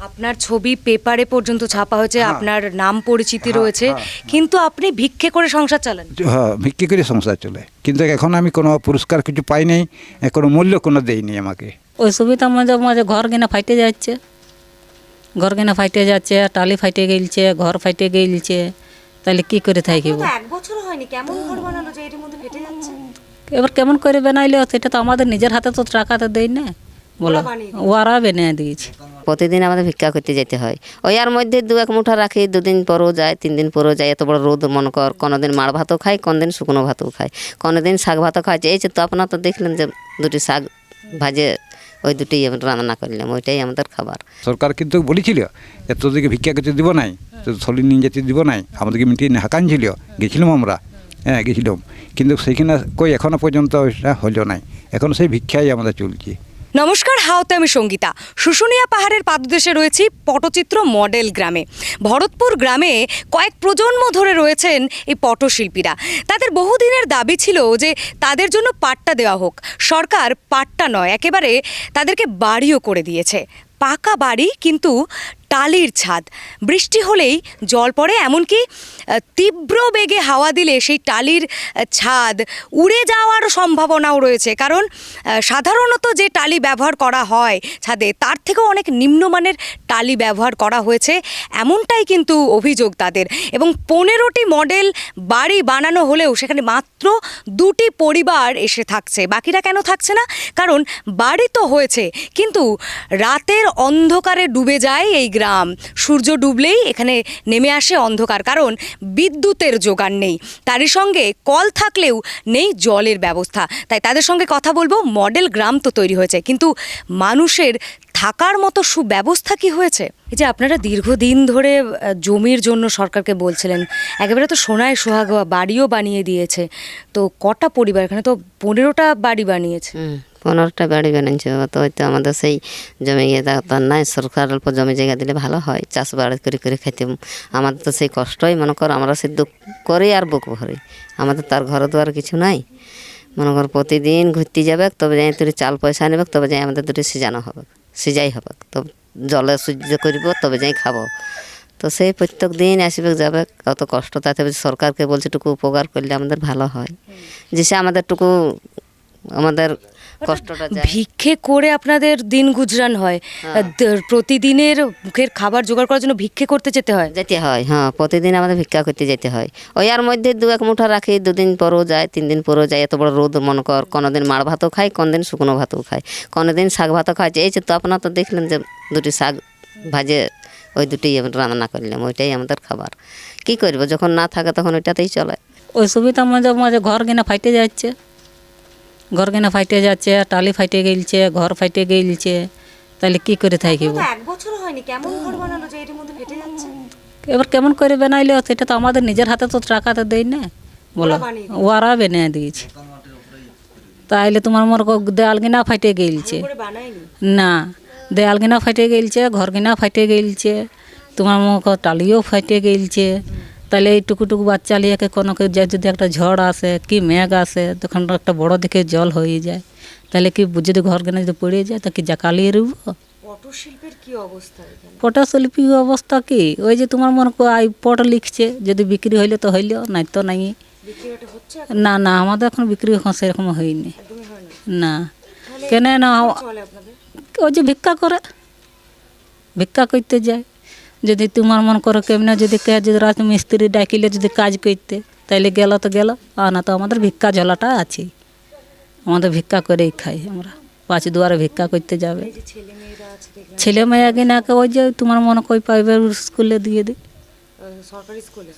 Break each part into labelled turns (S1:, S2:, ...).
S1: আপনার ছবি পেপারে পর্যন্ত ছাপা হয়েছে
S2: হ্যাঁ।
S1: আপনার নাম পরিচিতি
S2: হ্যাঁ,
S1: রয়েছে
S2: হ্যাঁ,
S1: কিন্তু আপনি ভিক্ষে করে সংসার চালান।
S2: হ্যাঁ ভিক্ষি করে সংসার চলে। কিন্তু এখন আমি কোনো পুরস্কার কিছু পাই নাই কোনো মূল্য কোনো দেয়নি আমাকে।
S3: ওই সুবিধা মাঝে মাঝে ঘর কিনা ফাইটে যাচ্ছে। ঘর কিনা ফাইটে যাচ্ছে টালি ফাইটে গেলছে ঘর ফাইটে গেলছে তাহলে কি করে থাকিব
S1: এক বছর হয়নি কেমন ঘর বানানো যে এর মধ্যে ফেটে যাচ্ছে।
S3: এবার কেমন করে বানাইলে সেটা তো আমাদের নিজের হাতে তো টাকা তো দেয় না। বলো।
S1: ওরা
S3: বেনে দিয়েছে।
S4: প্রতিদিন আমাদের ভিক্ষা করতে যেতে হয়। ওই আর মধ্যে দু এক মুঠা রাখি দুদিন পরও যায় তিন দিন পরও যায় এত বড় রোদ মনে কর কোনোদিন মাড় ভাতও খাই কোনোদিন শুকনো ভাতও খাই কোনোদিন শাক ভাতও খাই। এই যে তো আপনার তো দেখলেন যে দুটি শাক ভাজে ওই দুটি আমরা রান্না করলাম ওইটাই আমাদের খাবার।
S2: সরকার কিন্তু বলেছিল যে তোদেরকে ভিক্ষা করতে দিব নাই তো থলি নিয়ে যেতে দিব নাই আমাদেরকে মিটিয়ে হাকান ছিল গেছিলাম আমরা হ্যাঁ গেছিলাম। কিন্তু সেইখানে কই এখনও পর্যন্ত ওইটা হলো নাই এখন সেই ভিক্ষাই আমাদের চলছে।
S1: নমস্কার হাওতে আমি সঙ্গীতা। শুশুনিয়া পাহাড়ের পাদদেশে রয়েছি পটচিত্র মডেল গ্রামে। ভরতপুর গ্রামে কয়েক প্রজন্ম ধরে রয়েছেন এই পটশিল্পীরা। তাদের বহুদিনের দাবি ছিল যে তাদের জন্য পাট্টা দেওয়া হোক। সরকার পাট্টা নয়, একেবারে তাদেরকে বাড়িও করে দিয়েছে। পাকা বাড়ি কিন্তু টালির ছাদ। বৃষ্টি হলেই জল পড়ে, এমনকি তীব্র বেগে হাওয়া দিলে সেই টালির ছাদ উড়ে যাওয়ার সম্ভাবনাও রয়েছে। কারণ সাধারণত যে টালি ব্যবহার করা হয় ছাদে, তার থেকেও অনেক নিম্নমানের টালি ব্যবহার করা হয়েছে। এমনটাই কিন্তু অভিযোগ তাদের। এবং পনেরোটি মডেল বাড়ি বানানো হলেও সেখানে মাত্র দুটি পরিবার এসে থাকছে। বাকিরা কেন থাকছে না? কারণ, বাড়ি তো হয়েছে, কিন্তু রাতের অন্ধকারে ডুবে যায় এই গ্রাম সূর্য ডুবলেই এখানে নেমে আসে অন্ধকার কারণ বিদ্যুতের যোগান নেই। তারই সঙ্গে কল থাকলেও নেই জলের ব্যবস্থা। তাই তাদের সঙ্গে কথা বলব মডেল গ্রাম তো তৈরি হয়েছে কিন্তু মানুষের থাকার মতো সুব্যবস্থা কি হয়েছে? এই যে আপনারা দীর্ঘদিন ধরে জমির জন্য সরকারকে বলছিলেন একেবারে তো সোনায় সোহাগা বাড়িও বানিয়ে দিয়েছে। তো কটা পরিবার? এখানে তো পনেরোটা বাড়ি বানিয়েছে।
S4: পনেরোটা বাড়ি বানিয়েছে তো হয়তো আমাদের সেই জমি ইয়েটা তো নাই, সরকার অল্প জমি জায়গা দিলে ভালো হয়, চাষবাস করে করে খেতে আমাদের তো সেই কষ্টই, মনে কর আমরা সে দুঃখ করি আর বুক ভরি। আমাদের তার ঘর দুয়ার কিছু নাই। মনে কর প্রতিদিন ঘুরতে যাবে, তবে যাই তুই চাল পয়সা নেবে, তবে যাই আমাদের দুটি সিজানো হবে, সিজাই হবে। তো জলে সহ্য করব, তবে যাই খাব। তো সেই প্রত্যেক দিন আসবে, যাবে, কত কষ্ট, তাতে সরকারকে বলছে টুকু উপকার করলে আমাদের ভালো হয়। যে সে আমাদের টুকু আমাদের কষ্টটা যায়।
S1: ভিক্ষে করে আপনাদের দিন গুজরান হয়। প্রতিদিনের মুখের খাবার জোগাড় করার জন্য ভিক্ষে করতে যেতে হয়?
S4: যেতে হয় হ্যাঁ প্রতিদিন আমাদের ভিক্ষা করতে যেতে হয়। ওই আর মধ্যে দু এক মুঠা রাখি দুদিন পরও যায় তিন দিন পরও যায় এত বড় রোদ মনে কর কোনোদিন মাড় ভাতও খাই কোনোদিন শুকনো ভাতও খাই কোনোদিন শাক ভাতও খাই এই যে তো আপনার তো দেখলেন যে দুটি শাক ভাজে ওই দুটি রান্না করলাম ওইটাই আমাদের খাবার। কি করব যখন না থাকে তখন ওইটাতেই চলে।
S3: ওই সুবিধা মাঝে মাঝে ঘর কিনা ফাইটে যাচ্ছে। ঘর কিনা ফাইটে যাচ্ছে টালি ফাইটে গেলছে ঘর ফাইটে গেলছে তাহলে কি করে থাকিব?
S1: এক বছর হয়নি কেমন ঘর বানানো যে এর মধ্যে ফেটে যাচ্ছে?
S3: এবার কেমন করে বানাইলে? সেটা তো আমাদের নিজের হাতে তো টাকা তো দেয় না। বলো
S1: বানিয়ে
S3: ওরা বেনে দিয়েছে। তাইলে তোমার মোর দেয়াল কিনা ফাইটে গেলছে। না দেয়াল কিনা ফাইটে গেলছে ঘর কিনা ফাইটে গেলছে তোমার মুখ টালিও ফাইটে গেলছে তাহলে এই টুকু টুকু বাচ্চা লিয়াকে কোনো যদি একটা ঝড় আসে কি মেঘ আসে তখন একটা বড় দিকে জল হয়ে যায়। তাহলে কি যদি ঘর কিনা যদি পড়ে যায় তা কি জাকালিয়ে রুব?
S1: পটশিল্পের কি অবস্থা
S3: অবস্থা কি? ওই যে তোমার মনে করো আই পট লিখছে যদি বিক্রি হইলে তো হইল নাই তো নাই। না না আমাদের এখন বিক্রি এখন সেরকম হয়নি।
S1: না।
S3: না। কেন না ওই যে ভিক্ষা করে। ভিক্ষা করতে যায়। যদি তোমার মন করো কেমনে যদি কে যদি রাত মিস্ত্রি ডাকিলে যদি কাজ করতে তাইলে গেল তো গেল। আর না তো আমাদের ভিক্ষা ঝোলাটা আছে আমাদের ভিক্ষা করেই খাই আমরা। পাঁচ দুয়ারে ভিক্ষা করতে যাবে।
S1: ছেলে মেয়ে আগে না
S3: ছেলে কিনাকে ওই যে তোমার মনে কই পাইবে স্কুলে দিয়ে দিই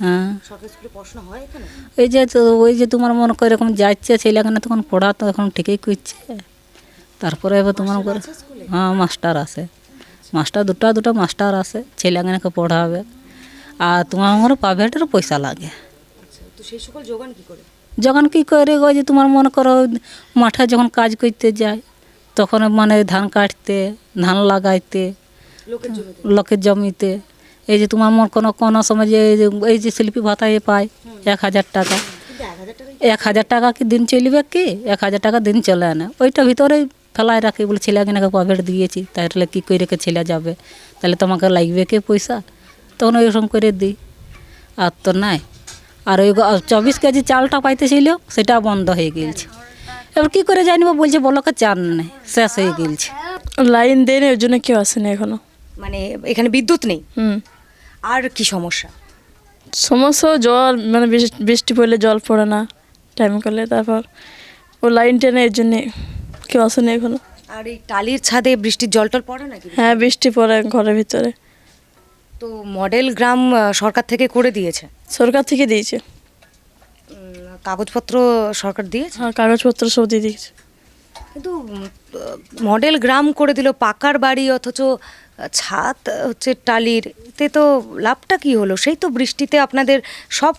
S3: হ্যাঁ।
S1: হয় এখানে?
S3: এই যে তো ওই যে তোমার মনে করে এরকম যাচ্ছে ছেলেখানে তখন পড়া তো এখন ঠিকই করছে। তারপরে এবার তোমার করে হ্যাঁ মাস্টার আছে। মাস্টার দুটো দুটো মাস্টার আছে ছেলেখানাকে পড়াবে। আর তোমার মনে প্রাইভেটের পয়সা লাগে।
S1: আচ্ছা তো সেই সকল যোগান কি করে?
S3: যখন কি করে ওই যে তোমার মনে করো মাঠে যখন কাজ করতে যায় তখন মানে ধান কাটতে ধান লাগাইতে
S1: লোকের জমিতে?
S3: এই যে তোমার মন কোনো কোনো সময় যে এই যে- এই যে শিল্পী ভাতায় পায় এক হাজার টাকা।
S1: এক হাজার টাকা
S3: এক হাজার টাকা কি দিন চলবে কি? এক হাজার টাকা দিন চলে না। ওইটা ভিতরে ফেলায় রাখি বলে ছেলে নাকি প্রাইভেট দিয়েছি তাহলে কী করে রেখে ছেলে যাবে? তাহলে তোমাকে লাগবে কে পয়সা? তখন ওইরকম করে দিই। আর তো নাই। আর ওই চব্বিশ কেজি চালটা পাইতেছিল সেটা বন্ধ হয়ে গিয়েছে। এবার কী করে জানিব বলছে বলকে চান নেই শেষ হয়ে গিয়েছে।
S5: লাইন দেয়নি ওই জন্য কেউ আসেনি এখনও।
S1: মানে এখানে বিদ্যুৎ নেই?
S5: হুম।
S1: আর কি সমস্যা?
S5: সমস্যা জল মানে বৃষ- বৃষ্টি পড়লে জল পড়ে না টাইম করলে তারপর। ও লাইন টেনে এর জন্যে কেউ আসেনি এখনও।
S1: আর এই টালির ছাদে বৃষ্টির জল টল পড়ে নাকি?
S5: হ্যাঁ বৃষ্টি পড়ে ঘরের ভিতরে।
S1: তো মডেল গ্রাম সরকার থেকে করে দিয়েছে?
S5: সরকার থেকে দিয়েছে।
S1: কাগজপত্র সরকার দিয়েছে?
S5: হ্যাঁ কাগজপত্র সব দিয়ে দিয়েছে।
S1: কিন্তু মডেল গ্রাম করে দিল পাকার বাড়ি অথচ ছাদ হচ্ছে টালির। এতে তো লাভটা কি হলো? সেই তো বৃষ্টিতে আপনাদের সব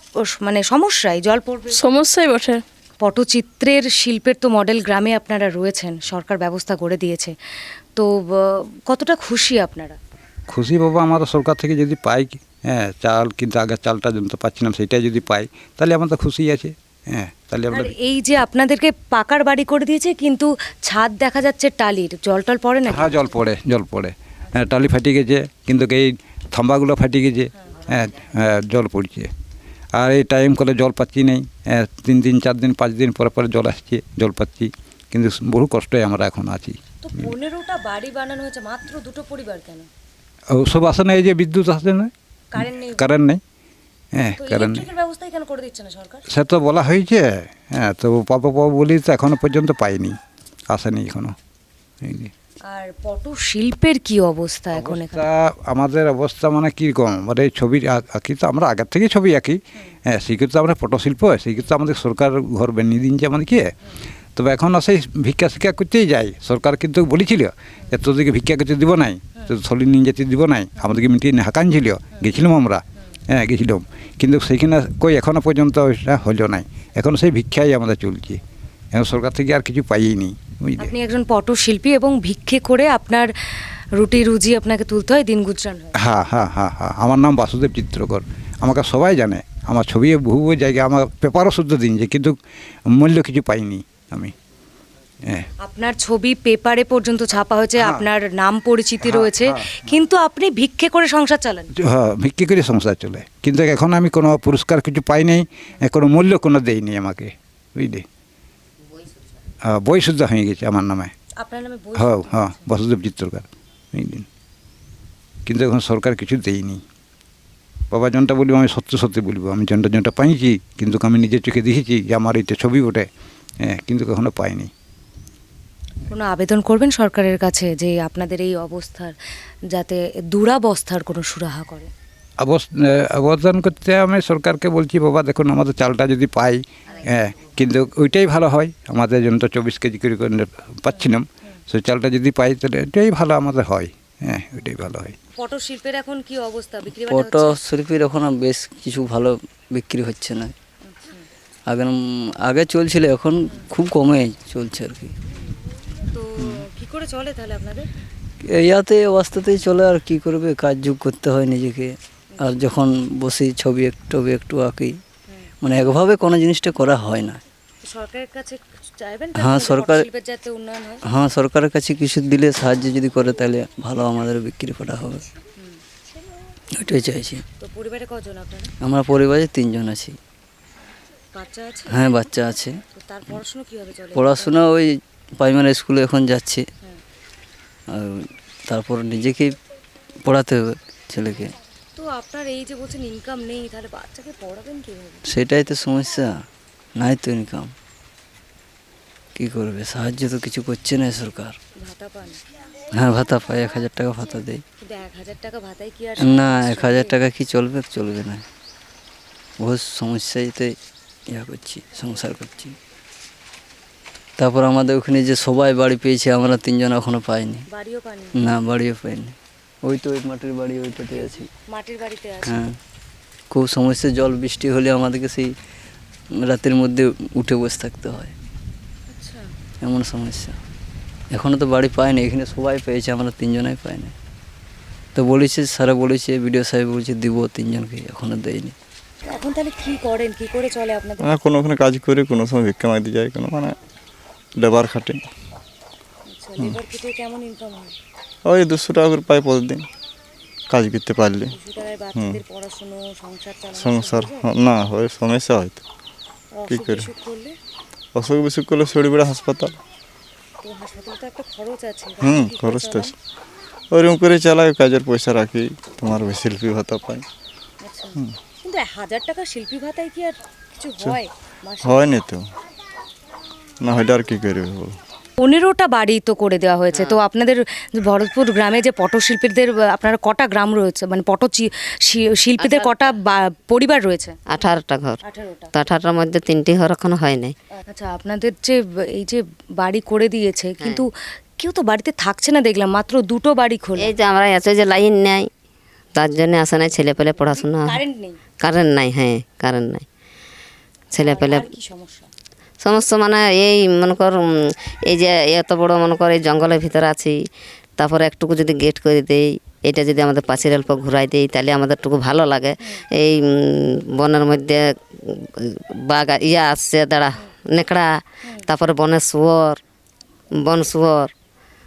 S1: মানে সমস্যাই জল পড়বে।
S5: সমস্যাই বটে।
S1: পটচিত্রের শিল্পের তো মডেল গ্রামে আপনারা রয়েছেন সরকার ব্যবস্থা করে দিয়েছে। তো কতটা খুশি আপনারা?
S2: খুশি বাবা আমরা সরকার থেকে যদি পাই হ্যাঁ চাল কিন্তু আগের চালটা জানতে পাচ্ছিলাম সেটাই যদি পাই তাহলে আমার তো খুশি আছে হ্যাঁ তাহলে আমরা
S1: এই যে আপনাদেরকে পাকার বাড়ি করে দিয়েছে কিন্তু ছাদ দেখা যাচ্ছে টালির জল টল পড়ে না
S2: হ্যাঁ জল পড়ে জল পড়ে। হ্যাঁ টালি ফাটি গেছে কিন্তু এই থাম্বাগুলো ফাটি গেছে হ্যাঁ হ্যাঁ জল পড়ছে। আর এই টাইম করে জল পাচ্ছি নেই। হ্যাঁ তিন দিন চার দিন পাঁচ দিন পরে পরে জল আসছে জল পাচ্ছি কিন্তু বহু কষ্টে আমরা এখন আছি।
S1: তো পনেরোটা বাড়ি বানানো হয়েছে মাত্র দুটো পরিবার কেন?
S2: ওসব আসে না এই যে বিদ্যুৎ আসে না?
S1: কারেন্ট নেই।
S2: কারেন্ট নেই। হ্যাঁ কারেন্ট সে তো বলা হয়েছে। হ্যাঁ তো পাবো পাবো বলি তো এখনও পর্যন্ত পাইনি আসেনি এখনও।
S1: আর পট শিল্পের কি অবস্থা এখন এখানে?
S2: আমাদের অবস্থা মানে কীরকম? মানে ছবি আঁকি তো আমরা আগের থেকেই ছবি আঁকি। হ্যাঁ সেক্ষেত্রে আমরা পটশিল্প সেক্ষেত্রে আমাদের সরকার ঘর বানিয়ে দিনছে আমাদেরকে তবে এখন সেই ভিক্ষা শিক্ষা করতেই যাই সরকার কিন্তু বলেছিল যে তোদেরকে ভিক্ষা করতে দিব নাই তো থলি নিয়ে যেতে দিব নাই। আমাদেরকে মিটিয়ে হাকান ছিল। গেছিলাম আমরা। হ্যাঁ গেছিলাম। কিন্তু সেইখানে কই এখনও পর্যন্ত হলো নাই। এখন সেই ভিক্ষাই আমাদের চলছে। এখন সরকার থেকে আর কিছু পাইনি বুঝলে?
S1: আপনি একজন পটশিল্পী এবং ভিক্ষে করে আপনার রুটি রুজি আপনাকে তুলতে হয় দিন গুজরান হ্যাঁ।
S2: হ্যাঁ হ্যাঁ হ্যাঁ আমার নাম বাসুদেব চিত্রকর। আমাকে সবাই জানে। আমার ছবি বহু বহু জায়গায় আমার পেপারও শুদ্ধ দিনছে কিন্তু মূল্য কিছু পাইনি আমি। হ্যাঁ
S1: আপনার ছবি পেপারে পর্যন্ত ছাপা হয়েছে
S2: হ্যাঁ।
S1: আপনার নাম পরিচিতি
S2: হ্যাঁ,
S1: রয়েছে।
S2: হ্যাঁ,
S1: কিন্তু আপনি ভিক্ষে করে সংসার চালান।
S2: হ্যাঁ ভিক্ষি করে সংসার চলে। কিন্তু এখন আমি কোনো পুরস্কার কিছু পাই নাই কোনো মূল্য কোনো দেয়নি আমাকে। বুঝলি? শুদ্ধ হয়ে গেছে আমার
S1: নামে।
S2: হ্যাঁ হ্যাঁ বাসুদেব চিত্রকর বুঝলেন কিন্তু এখন সরকার কিছু দেয়নি। বাবা জনটা বলব আমি সত্যি সত্যি বলব আমি জনটা জনটা পাইছি কিন্তু আমি নিজের চোখে দেখেছি যে আমার এইটা ছবি ওঠে হ্যাঁ কিন্তু কখনো পাইনি।
S1: কোনো আবেদন করবেন সরকারের কাছে যে আপনাদের এই অবস্থার যাতে দুরাবস্থার কোনো সুরাহা করে?
S2: অবদান করতে আমি সরকারকে বলছি বাবা দেখুন আমাদের চালটা যদি পাই হ্যাঁ কিন্তু ওইটাই ভালো হয়। আমাদের জন্য তো চব্বিশ কেজি করে করে পাচ্ছিলাম। সেই চালটা যদি পাই তাহলে এটাই ভালো আমাদের হয়। হ্যাঁ ওইটাই ভালো হয়।
S1: পটশিল্পের এখন কি অবস্থা? বিক্রি
S6: পট শিল্পীর এখন বেশ কিছু ভালো বিক্রি হচ্ছে না। আগে আগে চলছিল এখন খুব কমে চলছে আর কি।
S1: তো কি করে চলে তাহলে আপনাদের?
S6: ইয়াতে অবস্থাতেই চলে আর কি করবে? কাজ যোগ করতে হয় নিজেকে। আর যখন বসি ছবি একটু একটু আঁকি মানে একভাবে কোনো জিনিসটা করা হয় না।
S1: সরকারের কাছে চাইবেন
S6: হ্যাঁ, সরকার-
S1: যাতে উন্নয়ন হয়?
S6: হ্যাঁ সরকারের কাছে কিছু দিলে সাহায্য যদি করে তাহলে ভালো আমাদের বিক্রি করা হবে। ওইটাই চাইছি।
S1: তো পরিবারে কজন আপনারা?
S6: আমরা পরিবারে তিনজন আছি।
S1: বাচ্চা আছে?
S6: হ্যাঁ বাচ্চা আছে।
S1: তার পড়াশোনা কীভাবে চলে?
S6: পড়াশোনা ওই প্রাইমারি স্কুলে এখন যাচ্ছে। আর তারপর নিজেকেই পড়াতে হবে ছেলেকে।
S1: তো আপনার এই যে বলছেন ইনকাম নেই তাহলে বাচ্চাকে পড়াবেন কীভাবে?
S6: সেটাই তো সমস্যা। নাই তো ইনকাম কী করবে? সাহায্য তো কিছু করছে না সরকার।
S1: ভাতা পান?
S6: হ্যাঁ ভাতা পাই এক হাজার টাকা ভাতা দেয়
S1: কিন্তু এক হাজার টাকা ভাতায় কি আর
S6: না এক হাজার টাকা কি চলবে? চলবে না। বহু সমস্যাইতে ইয়া করছি সংসার করছি। তারপর আমাদের ওখানে যে সবাই বাড়ি পেয়েছে আমরা তিনজন এখনও পাইনি।
S1: বাড়িও
S6: না বাড়িও পাইনি। ওই তো ওই মাটির বাড়ি ওইটাতে আছি।
S1: মাটির বাড়িতে আছে?
S6: হ্যাঁ। খুব সমস্যা জল বৃষ্টি হলে আমাদেরকে সেই রাতের মধ্যে উঠে বসে থাকতে হয়।
S1: আচ্ছা।
S6: এমন সমস্যা। এখনও তো বাড়ি পাইনি এখানে সবাই পেয়েছে আমরা তিনজনাই পাইনি। তো বলেছে স্যারা বলেছে বিডিও সাহেব বলছে দিব তিনজনকে এখনও দেয়নি।
S1: এখন তাহলে কি করেন? কি করে চলে আপনাদের?
S7: কোনো ওখানে কাজ করি কোনো সময় ভিক্ষা মাগতে যায় কোনো মানে লেবার খাটে।
S1: লেবার খেটে কেমন ইনকাম হয়?
S7: ওই দুশো টাকা করে পাই প্রতিদিন কাজ করতে পারলে।
S1: বাচ্চাদের পড়াশুনো সংসার
S7: সংসার না হয় সমস্যা হয়তো কি করে?
S1: অসুখ
S7: বিসুখ করলে শরীরে হাসপাতাল।
S1: তো তো
S7: হুম খরচ তো আছে। ওইরকম করে চালাই কাজের পয়সা রাখি তোমার ওই শিল্পী ভাতা পাই।
S1: আচ্ছা। কিন্তু হাজার টাকা শিল্পী ভাতায় কি আর কিছু হয়
S7: হয় না তো। না হয়তো আর কি করবে বলো?
S1: পনেরোটা বাড়ি তো করে দেওয়া হয়েছে। তো আপনাদের ভরতপুর গ্রামে যে পটশিল্পীদের আপনার কটা গ্রাম রয়েছে? মানে পট শিল্পীদের কটা বা- পরিবার রয়েছে?
S4: আঠারোটা ঘর। তো আঠারোটার মধ্যে তিনটি ঘর এখনও হয় নাই।
S1: আচ্ছা আপনাদের যে এই যে বাড়ি করে দিয়েছে কিন্তু কেউ তো বাড়িতে থাকছে না দেখলাম মাত্র দুটো বাড়ি খোলা।
S4: এই যে আমরা এত যে লাইন নেই তার জন্য আসে নাই ছেলে পেলে পড়াশোনা।
S1: কারেন্ট নেই?
S4: কারেন্ট নাই হ্যাঁ কারেন্ট নাই। ছেলে পেলে
S1: সমস্যা?
S4: সমস্যা মানে এই মনে কর এই যে এত বড় মনে কর এই জঙ্গলের ভিতরে আছি, তারপরে একটুকু যদি গেট করে দেই, এটা যদি আমাদের পাশের অল্প ঘুরাই দেই, তাহলে আমাদেরটুকু ভালো লাগে। এই বনের মধ্যে, বাঘ, ইয়া আসছে, দাঁড়া, নেকড়া, তারপরে বনের শুয়োর, বন শুয়োর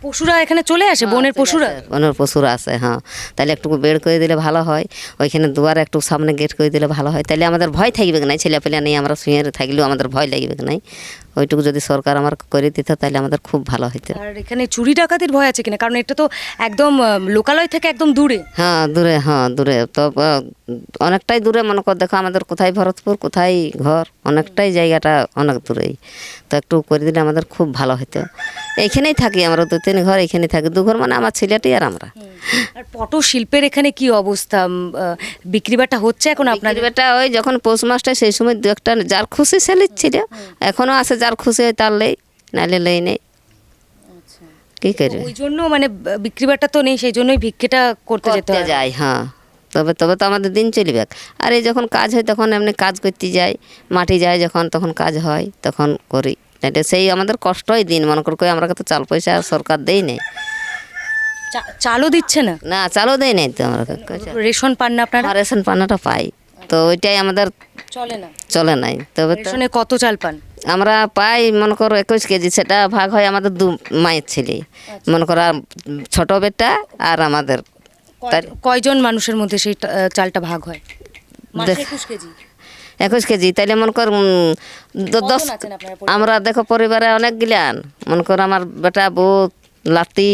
S1: পশুরা এখানে চলে আসে বনের পশুরা?
S4: বনের পশুরা আছে হ্যাঁ। তাহলে একটু বের করে দিলে ভালো হয়। ওইখানে দুয়ার একটু সামনে গেট করে দিলে ভালো হয়। তাহলে আমাদের ভয় থাকবে না ছেলে পেলে নেই আমরা শুয়ে থাকলেও আমাদের ভয় লাগবে নাই? ওইটুকু যদি সরকার আমার করে দিত তাহলে আমাদের খুব ভালো হতো
S1: আর এখানে চুরি ডাকাতির ভয় আছে কিনা? কারণ এটা তো একদম লোকালয় থেকে একদম দূরে।
S4: হ্যাঁ দূরে হ্যাঁ দূরে। তো অনেকটাই দূরে মনে কর দেখো আমাদের কোথায় ভরতপুর কোথায় ঘর অনেকটাই জায়গাটা অনেক দূরেই। তো একটু করে দিলে আমাদের খুব ভালো হতো এইখানেই থাকি আমরা দু তিন ঘর এখানেই থাকি। দু ঘর মানে আমার ছেলেটি আর আমরা।
S1: আর পট শিল্পের এখানে কি অবস্থা? উম, আহ, বিক্রি বাটা হচ্ছে এখন
S4: আপনার বেটা ওই যখন পৌষ মাসটা সেই সময় দু একটা যার খুশি সে লিচ্ছিল এখনও আছে যার খুশি হয় তার লেই নাহলে লেই নেই। কি করবে
S1: ওই জন্য মানে বিক্রি বাটা তো নেই সেই জন্যই ভিক্ষেটা করতে যেতে
S4: যায়
S1: হ্যাঁ।
S4: তবে তবে তো আমাদের দিন চলবে আর এই যখন কাজ হয় তখন এমনি কাজ করতে যাই মাটি যায় যখন তখন কাজ হয় তখন করি। এটা সেই আমাদের কষ্টই দিন মনে করি কই আমরা তো চাল পয়সা সরকার দেই নেই।
S1: চালও দিচ্ছে না?
S4: না চালও দেয় নেই তো আমরা।
S1: রেশন পান না আপনারা?
S4: রেশন পান্নাটা পাই। তো ওইটাই আমাদের
S1: চলে না।
S4: চলে নাই। তবে
S1: কত চাল পান?
S4: আমরা পাই মনে করো একুশ কেজি সেটা ভাগ হয় আমাদের দু মায়ের ছেলে। মনে করো আর ছোট বেটা আর আমাদের
S1: কয়জন মানুষের মধ্যে সেই চালটা ভাগ হয়? একুশ কেজি?
S4: একুশ কেজি তাইলে মনে কর দশ? আমরা দেখো পরিবারে অনেক গিলান মনে কর আমার বেটা বউ লাতি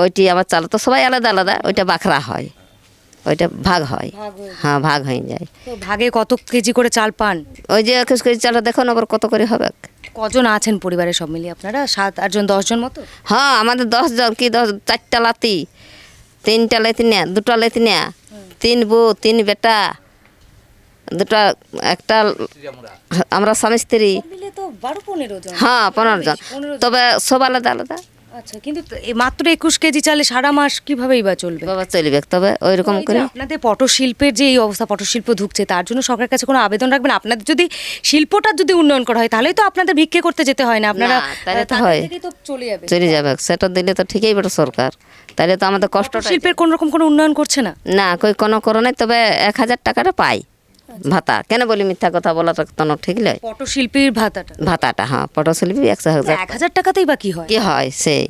S4: ওইটি আমার চাল তো সবাই আলাদা আলাদা ওইটা বাখরা হয়। ওইটা ভাগ হয়।
S1: হ্যাঁ
S4: ভাগ হয়ে যায়।
S1: ভাগে কত কেজি করে চাল পান?
S4: ওই যে একুশ কেজি চালটা দেখো না আবার কত করে হবে।
S1: কজন আছেন পরিবারে সব মিলিয়ে আপনারা? সাত আটজন দশজন মতো?
S4: হ্যাঁ আমাদের দশজন কি দশ চারটা লাতি তিনটা লেতিনিয়া দুটা লেতিনিয়া তিন বউ তিন বেটা দুটা একটা আমরা স্বামী স্ত্রী। হ্যাঁ পনেরো জন। তবে সব আলাদা আলাদা।
S1: আচ্ছা কিন্তু মাত্র একুশ কেজি চালে সারা মাস কিভাবেই বা চলবে?
S4: বাবা চলবে? তবে ওই রকম করে।
S1: আপনাদের পটশিল্পের যে এই অবস্থা পটশিল্প ঢুকছে তার জন্য সরকারের কাছে কোনো আবেদন রাখবেন? আপনাদের যদি শিল্পটা যদি উন্নয়ন করা হয় তাহলেই তো আপনাদের ভিক্ষে করতে যেতে হয় না। আপনারা
S4: তাহলে তো হয়।
S1: চলে যাবে।
S4: চলে যাবে। সেটা দিলে তো ঠিকই বেটা সরকার। তাহলে তো আমাদের কষ্টটা
S1: শিল্পের কোন রকম কোনো উন্নয়ন করছে না?
S4: না কই কোনো করো নাই তবে এক হাজার টাকাটা পাই। ভাতা। কেন বলি মিথ্যা কথা বলাটা তো না ঠিক নয়?
S1: পটশিল্পীর ভাতাটা?
S4: ভাতাটা হ্যাঁ পটশিল্পী একশো হাজার
S1: এক হাজার টাকাতেই বা কি হয়?
S4: কি হয় সেই।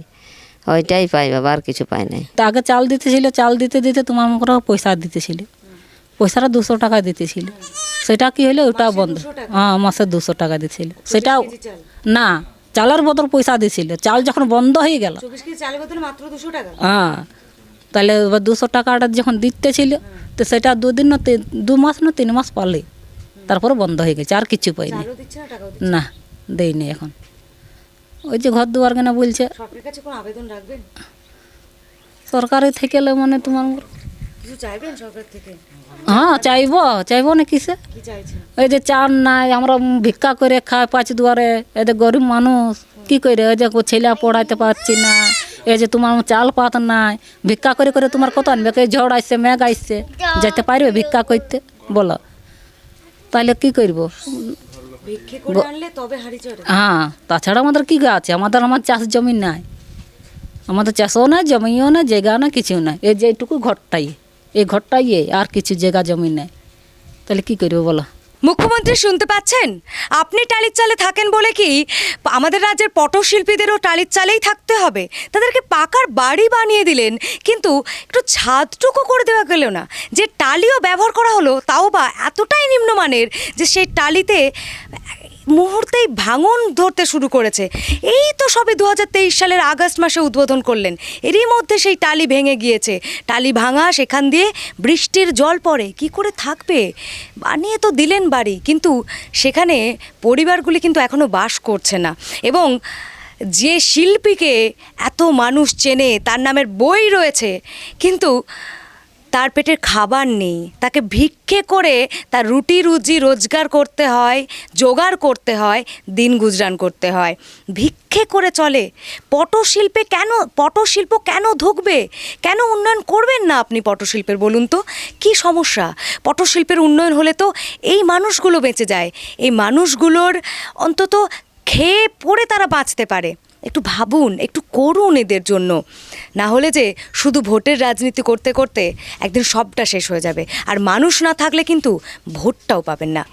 S4: ওইটাই পাই বাবা আর কিছু পাই নাই।
S3: তা আগে চাল দিতেছিল চাল দিতে দিতে তোমার মনে করো পয়সা দিতেছিল। পয়সাটা দুশো টাকা দিতেছিল। সেটা কি হলো ওটা বন্ধ। হ্যাঁ মাসে দুশো টাকা দিছিল সেটা না চালের বদল পয়সা দিছিল চাল যখন বন্ধ হয়ে গেল।
S1: চব্বিশ কেজি চালের বদলে মাত্র দুশো টাকা।
S3: হ্যাঁ তাহলে এবার দুশো টাকাটা যখন দিতে ছিল তো সেটা দুদিন না দু মাস না তিন মাস পালে। তারপরে বন্ধ হয়ে গেছে আর কিছু পাইনি।
S1: না
S3: দেয়নি এখন। ওই যে ঘর দুয়ার কেনা বলছে। সরকারি থেকে মানে তোমার হ্যাঁ চাইব চাইব না কিসে? ওই যে চাল নাই আমরা ভিক্ষা করে খাই পাঁচ দুয়ারে এদের গরিব মানুষ। কি করে? ওই যে ছেলে পড়াইতে পারছি না। এই যে তোমার চাল পাত নাই ভিক্ষা করে করে তোমার কত আনবে? এই ঝড় আসছে মেঘ আসছে যেতে পারবে ভিক্ষা করতে বলো। তাহলে কি করব হ্যাঁ তাছাড়া আমাদের কি আছে? আমাদের আমার চাষ জমি নাই। আমাদের চাষও নাই জমিও না জায়গা না কিছু নাই। এই যে এইটুকু ঘরটাই এই ঘরটাই আর কিছু জায়গা জমি নাই। তাহলে কি করব বলো?
S1: মুখ্যমন্ত্রী শুনতে পাচ্ছেন? আপনি টালির চালে থাকেন বলে কি আমাদের রাজ্যের পটশিল্পীদেরও টালির চালেই থাকতে হবে? তাদেরকে পাকার বাড়ি বানিয়ে দিলেন, কিন্তু একটু ছাদটুকু করে দেওয়া গেল না। যে টালিও ব্যবহার করা হলো, তাও বা এতটাই নিম্নমানের যে সেই টালিতে মুহূর্তেই ভাঙন ধরতে শুরু করেছে। এই তো সবে দু হাজার তেইশ সালের আগস্ট মাসে উদ্বোধন করলেন। এরই মধ্যে সেই টালি ভেঙে গিয়েছে। টালি ভাঙা, সেখান দিয়ে বৃষ্টির জল পড়ে। কি করে থাকবে? বানিয়ে তো দিলেন বাড়ি, কিন্তু সেখানে পরিবারগুলি কিন্তু এখনও বাস করছে না। এবং যে শিল্পীকে এত মানুষ চেনে, তার নামের বই রয়েছে। কিন্তু তার পেটের খাবার নেই। তাকে ভিক্ষে করে তার রুটি রুজি রোজগার করতে হয়, জোগাড় করতে হয়, দিন গুজরান করতে হয়। ভিক্ষে করে চলে। পটশিল্পে কেন, পটশিল্প কেন ধুকবে? কেন উন্নয়ন করবেন না আপনি পটশিল্পের বলুন তো? কি সমস্যা? পটশিল্পের উন্নয়ন হলে তো এই মানুষগুলো বেঁচে যায়। এই মানুষগুলোর অন্তত খেয়ে পড়ে তারা বাঁচতে পারে। একটু ভাবুন, একটু করুন এদের জন্য। না হলে যে শুধু ভোটের রাজনীতি করতে করতে একদিন সবটা শেষ হয়ে যাবে। আর মানুষ না থাকলে কিন্তু ভোটটাও পাবেন না।